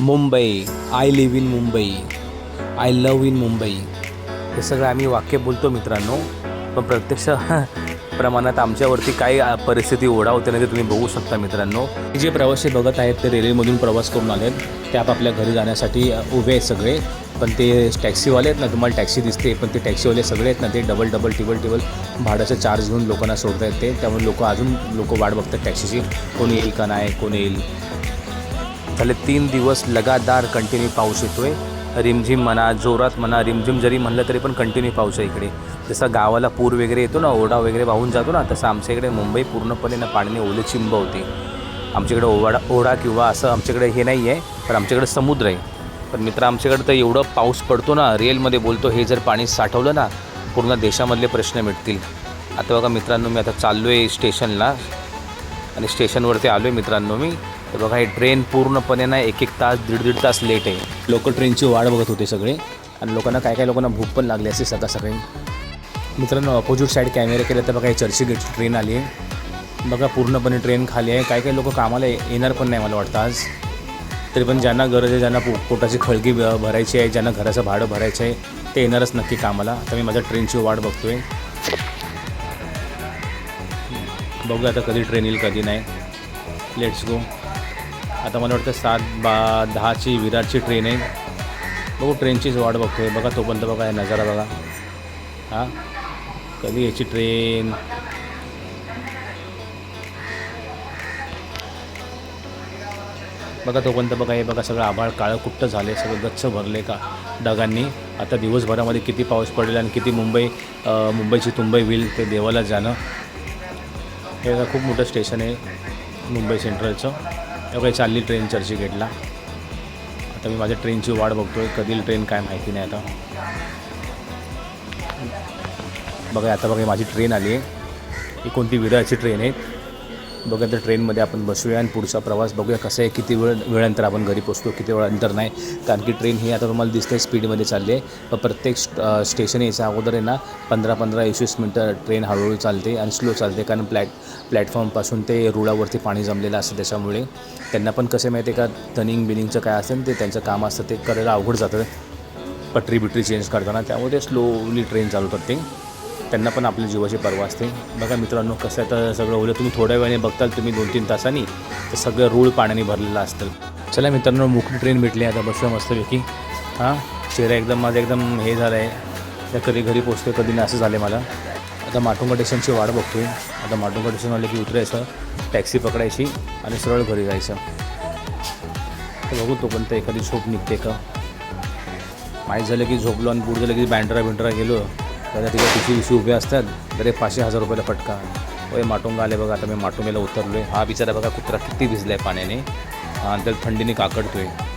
Mumbai I live in Mumbai I love in Mumbai. हे सगळं आम्ही वाक्य बोलतो मित्रांनो. पण प्रत्यक्ष प्रमाणात आमच्यावरती काय परिस्थिती ओढावते नाही ते तुम्ही बघू शकता मित्रांनो. जे प्रवासी बघत आहेत ते रेल्वेमधून प्रवास करून आले आहेत ते आपापल्या घरी जाण्यासाठी उभे आहेत सगळे. पण ते टॅक्सीवाले आहेत ना तुम्हाला टॅक्सी दिसते पण ते टॅक्सीवाले सगळे आहेत ना ते डबल डबल टिबल टिबल भाड्याचं चार्ज घेऊन लोकांना सोडत आहेत ते. त्यामुळे लोक अजून लोक वाट बघतात टॅक्सीची. कोण येईल का नाही कोण येईल. झाले तीन दिवस लगातार कंटिन्यू पाऊस येतोय. रिमझिम म्हणा जोरात म्हणा रिमझिम जरी म्हणलं तरी पण कंटिन्यू पाऊस आहे इकडे. जसं गावाला पूर वगैरे येतो ना ओढा वगैरे वाहून जातो ना तसं आमच्या इकडे मुंबई पूर्णपणे ना पाण्याने ओले चिंब होते. आमच्याकडे ओढा ओढा किंवा असं आमच्याकडे हे नाही आहे पण आमच्याकडे समुद्र आहे. पण मित्र आमच्याकडे तर एवढं पाऊस पडतो ना रेलमध्ये बोलतो हे जर पाणी साठवलं ना पूर्ण देशामधले प्रश्न मिटतील. आता बघा मित्रांनो मी आता चाललो आहे स्टेशनला आणि स्टेशनवरती आलो आहे मित्रांनो मी. तर बघा हे ट्रेन पूर्णपणे ना एक एक तास दीड दीड तास लेट आहे. लोक ट्रेनची वाट बघत होते सगळे. आणि लोकांना काय काय लोकांना भूक पण लागली असते सकाळ सकाळी. मित्रांनो अपोजिट साईड कॅमेरे केले तर बघा हे चर्चगेटची ट्रेन आली आहे. बघा पूर्णपणे ट्रेन खाली आहे. काय काय लोक कामाला येणार पण नाही मला वाटतं आज. तरी पण ज्यांना गरज आहे ज्यांना पो पोटाची खळगी भरायची आहे ज्यांना घराचं भाडं भरायचं आहे ते येणारच नक्की कामाला. आता मी माझ्या ट्रेनची वाट बघतोय. बघूया आता कधी ट्रेन येईल कधी नाही. लेट्स गो आता मला वाटतं सात बा दहाची विरारची ट्रेन आहे. बघू ट्रेनचीच वाट बघतो आहे बघा तोपर्यंत बघा आहे नजारा बघा. हां? कधी याची ट्रेन बघा तोपर्यंत बघा हे बघा सगळं आभाळ काळं कुट्ट झाले सगळं गच्च भरले का ढगांनी आता दिवसभरामध्ये किती पाऊस पडेल आणि किती मुंबई मुंबईची तुंबई होईल ते देवाला जाणं. हे खूप मोठं स्टेशन आहे मुंबई सेंट्रलचं एवढे चालली ट्रेन चर्चगेटला आता मी माझ्या ट्रेनची वाट आहे कधी ट्रेन काय माहिती नाही आता. बघा आता बघा माझी ट्रेन आली. आहे ही कोणती विराची ट्रेन आहे? बघूया तर ट्रेनमध्ये आपण बसूया आणि पुढचा प्रवास बघूया कसं आहे किती वेळ वेळानंतर आपण घरी पोचतो किती वेळ अंतर नाही. कारण की ट्रेन ही आता तुम्हाला दिसते स्पीडमध्ये चालली आहे. पण प्रत्येक स्ट स्टेशन यायच्या अगोदर आहे ना पंधरा पंधरा एकवीस मिनटं ट्रेन हळूहळू चालते आणि स्लो चालते. कारण प्लॅट प्लॅटफॉर्मपासून ते रुळावरती पाणी जमलेलं असतं त्याच्यामुळे. त्यांना पण कसं माहिती आहे का टनिंग बिनिंगचं काय असेल ते त्यांचं काम असतं ते करायला अवघड जातं. पटरी बिटरी चेंज करताना त्यामुळे ते स्लोली ट्रेन चालवतात ते. त्यांना पण आपल्या जीवाची पर्वा असते. बघा मित्रांनो कसं आहे तर सगळं ओलं तुम्ही थोड्या वेळाने बघताल तुम्ही दोन तीन तासांनी तर सगळं रूळ पाण्याने भरलेलं असतं. चला मित्रांनो मोकळी ट्रेन भेटली आता बसलं मस्तपैकी हां? चेहरा एकदम माझा एकदम हे झालं आहे त्या कधी घरी पोचतो कधी नाही असं झालं आहे मला. आता माटुंगा स्टेशनची वाट बघतोय. आता माटुंगा स्टेशन आले की उतरायचं टॅक्सी पकडायची आणि सरळ घरी जायचं. तर बघू तोपर्यंत एखादी झोप निघते का? माहीत झालं की झोपलो आणि पुढे झालं की बँड्रा बिंड्रा गेलो. तर तिथे पिशी पिशी उभे असतात तर एक पाचशे हजार रुपयाला फटका वय माटुंगा आले बघा आता मी माटुंग्याला उतरलो आहे हा। बिचारा बघा कुत्रा किती भिजला आहे पाण्याने आणि त्याला थंडीने काकडतो आहे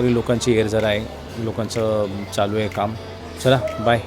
तरी लोकांची एरझर आहे लोकांचं चालू आहे काम. चला बाय